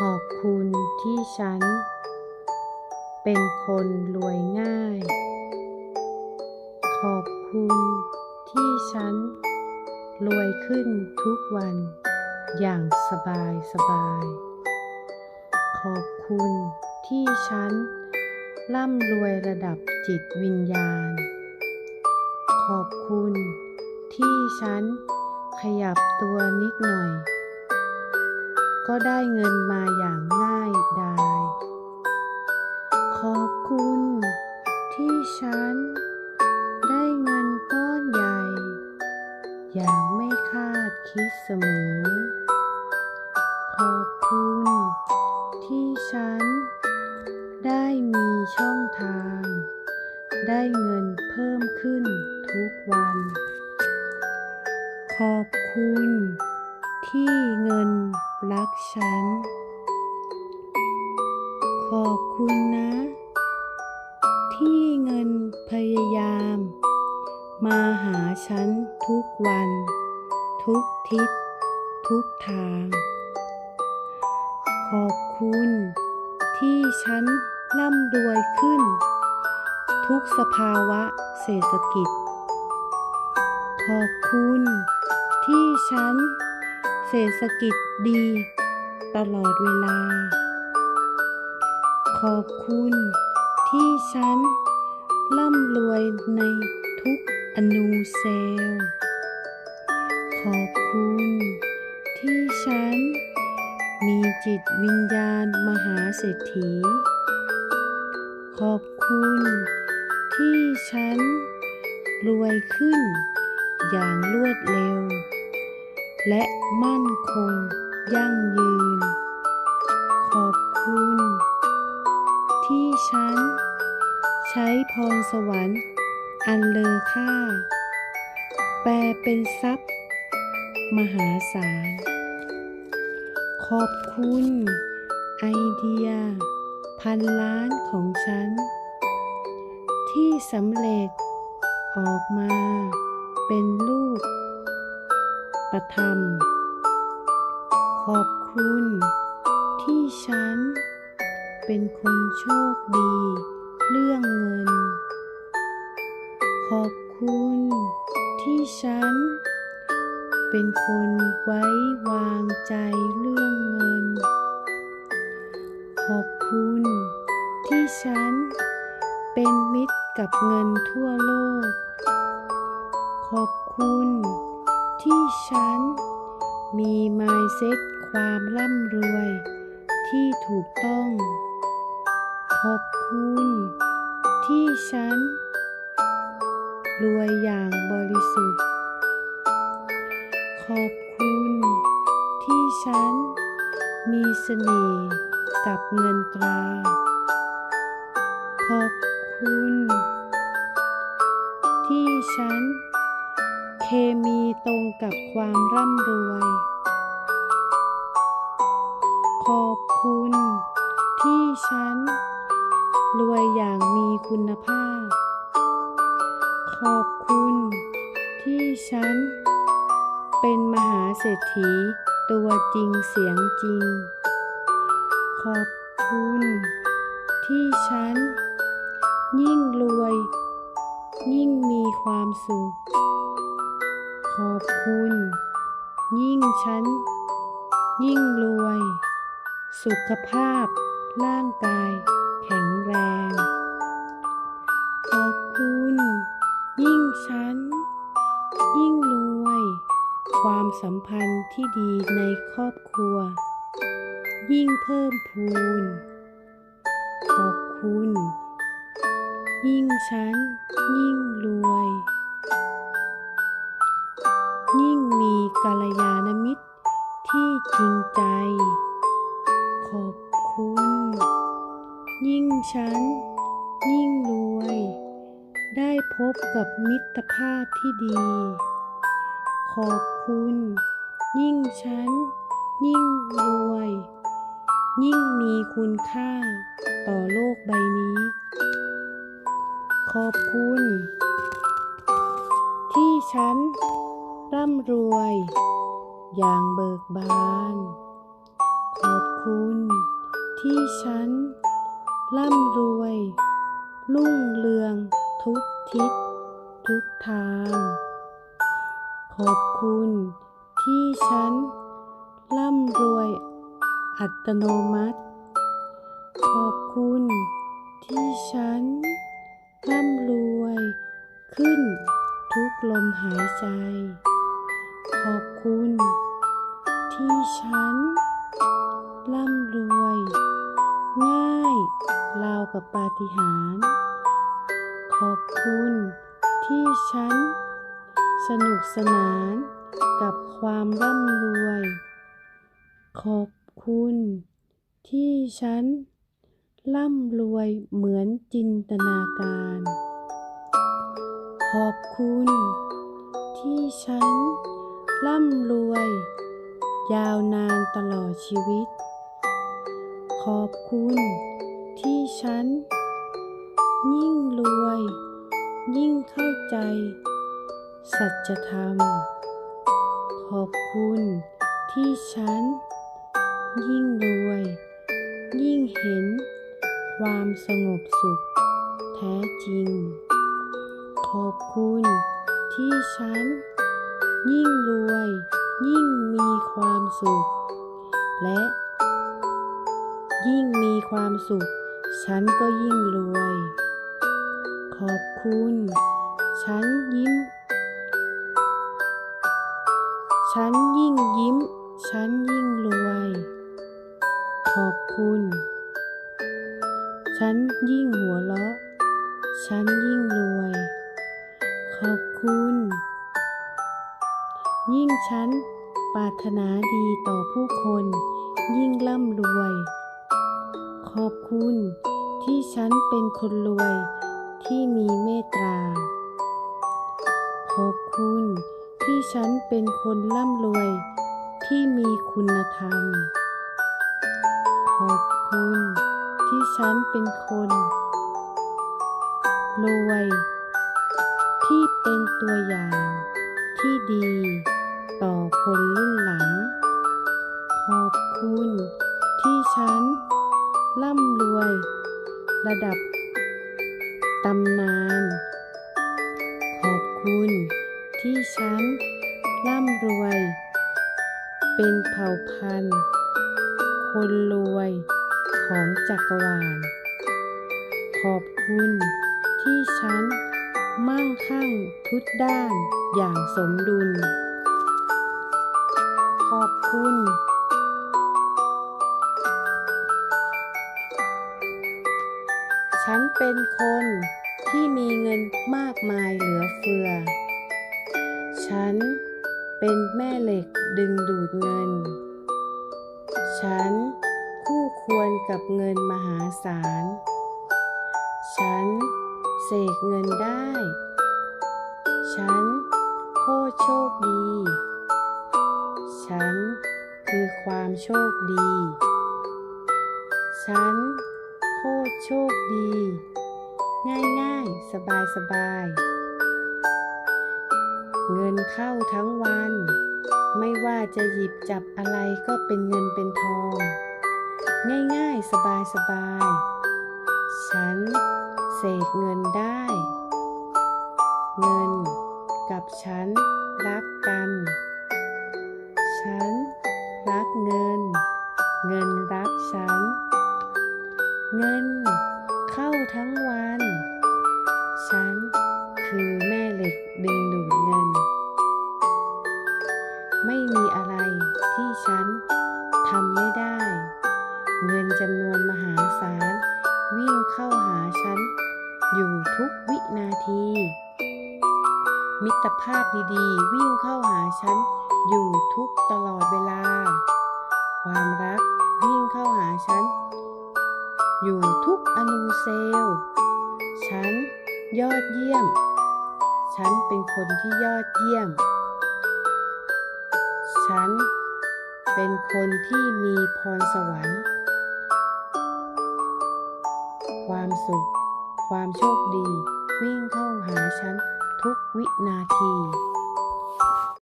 ขอบคุณที่ฉัน เป็นคนรวยง่าย ขอบคุณที่ฉัน รวยขึ้นทุกวัน อย่างสบายสบาย ขอบคุณที่ฉัน ร่ำรวยระดับจิตวิญญาณ ขอบคุณที่ฉันขยับตัวนิดหน่อย ก็ได้เงินมาอย่างง่ายดาย ขอบคุณที่ฉัน ได้เงินก้อนใหญ่ อย่างไม่คาดคิดเสมอ ขอบคุณที่ฉัน ได้มีช่องทาง ได้เงินเพิ่มขึ้นทุกวัน ขอบคุณที่เงิน รักฉัน ขอบคุณนะ ที่เงินพยายาม มาหาฉันทุกวัน ทุกทิศ ทุกทาง ขอบคุณ ที่ฉันร่ำรวยขึ้น ทุกสภาวะเศรษฐกิจ ขอบคุณที่ฉัน เศรษฐกิจดี ตลอดเวลา ขอบคุณที่ฉันร่ำรวยในทุกอนูเซลล์ ขอบคุณที่ฉันมีจิตวิญญาณมหาเศรษฐี ขอบคุณที่ฉันรวยขึ้นอย่างรวดเร็ว และมั่นคงยั่งยืน ขอบคุณ ที่ฉัน ใช้พรสวรรค์ อันเลอค่า แปลเป็นทรัพย์ มหาศาล ขอบคุณ ไอเดีย พันล้านของฉัน ที่สำเร็จออกมาเป็นรูป ประธรรม ขอบคุณที่ฉันเป็นคนโชคดี เรื่องเงิน ขอบคุณที่ฉัน เป็นคนไว้วางใจเรื่องเงิน ขอบคุณที่ฉัน เป็นมิตรกับเงินทั่วโลก ขอบคุณ ที่ฉัน มีไมเซ็ตความร่ำรวย ที่ถูกต้อง ขอบคุณ ที่ฉัน รวยอย่างบริสุทธิ์ ขอบคุณ ที่ฉัน มีเสน่ห์กับเงินตรา ขอบคุณ ที่ฉัน เคมีตรงกับความร่ำรวย ขอบคุณ ที่ฉัน รวยอย่างมีคุณภาพ ขอบคุณ ที่ฉัน เป็นมหาเศรษฐีตัวจริงเสียงจริง ขอบคุณ ที่ฉัน ยิ่งรวย ยิ่งมีความสุข ขอบคุณ ยิ่งฉัน ยิ่งรวย สุขภาพ ร่างกาย แข็งแรง ขอบคุณ ยิ่งฉัน ยิ่งรวย ความสัมพันธ์ที่ดีในครอบครัว ยิ่งเพิ่มพูน ขอบคุณ ยิ่งฉัน ยิ่งรวย ยิ่งมีกัลยาณมิตรที่จริงใจ ขอบคุณ ยิ่งฉัน ยิ่งรวย ได้พบกับมิตรภาพที่ดี ขอบคุณ ยิ่งฉัน ยิ่งรวย ยิ่งมีคุณค่าต่อโลกใบนี้ ขอบคุณ ที่ฉัน ร่ำรวย อย่างเบิกบาน ขอบคุณ ที่ฉัน ร่ำรวย รุ่งเรืองทุกทิศ ทุกทาง ขอบคุณ ที่ฉัน ร่ำรวย อัตโนมัติ ขอบคุณ ที่ฉัน ร่ำรวย ขึ้นทุกลมหายใจ ขอบคุณ ที่ฉัน ร่ำรวย ง่ายราวกับปาฏิหาริย์ขอบคุณที่ฉัน สนุกสนานกับความร่ำรวย ขอบคุณ ที่ฉัน ร่ำรวยเหมือนจินตนาการ ขอบคุณ ที่ฉัน ร่ำรวย ยาวนานตลอดชีวิต ขอบคุณที่ฉัน ยิ่งรวย ยิ่งเข้าใจ สัจธรรม ขอบคุณที่ฉัน ยิ่งรวย ยิ่งเห็น ความสงบสุข แท้จริง ขอบคุณที่ฉัน ยิ่งรวย ยิ่งมีความสุข และ ยิ่งมีความสุข ฉันก็ยิ่งรวย ขอบคุณ ฉันยิ้ม ฉันยิ่งยิ้ม ฉันยิ่งรวย ขอบคุณ ฉันยิ่งหัวเราะ ฉันยิ่งรวย ขอบคุณ ยิ่งฉันปรารถนาดีต่อผู้คน ยิ่งร่ำรวย ขอบคุณที่ฉันเป็นคนรวยที่มีเมตตา ขอบคุณที่ฉันเป็นคนร่ำรวยที่มีคุณธรรม ขอบคุณที่ฉันเป็นคนรวยที่เป็นตัวอย่างที่ดี คนรุ่นหลัง ขอบคุณที่ฉัน ร่ำรวย ระดับตำนาน ขอบคุณที่ฉัน ร่ำรวย เป็นเผ่าพันธุ์ คนรวยของจักรวาล ขอบคุณที่ฉัน มั่งคั่งทุกด้านอย่างสมดุล อบคุณ ฉันเป็นคนที่มีเงินมากมายเหลือเฟือ ฉันเป็นแม่เหล็กดึงดูดเงิน ฉันคู่ควรกับเงินมหาศาล ฉันเสกเงินได้ ฉันโคตรโชคดี ฉันคือความโชคดี ฉันโคตรโชคดี ง่ายๆสบายๆเงินเข้าทั้งวัน ไม่ว่าจะหยิบจับอะไรก็เป็นเงินเป็นทอง ง่ายๆสบายๆฉันเสกเงินได้ เงินกับฉันรักกัน เงิน เงินรักฉัน เงินเข้าทั้งวัน ฉันคือแม่เหล็กดึงดูดเงิน ไม่มีอะไรที่ฉันทำไม่ได้ เงินจำนวนมหาศาลวิ่งเข้าหาฉัน อยู่ทุกวินาที มิตรภาพดีๆ วิ่งเข้าหาฉัน อยู่ทุกตลอดเวลา ความรักวิ่งเข้าหาฉัน อยู่ทุกอนูเซลล์ ฉันยอดเยี่ยม ฉันเป็นคนที่ยอดเยี่ยม ฉันเป็นคนที่มีพรสวรรค์ ความสุข ความโชคดี วิ่งเข้าหาฉันทุกวินาที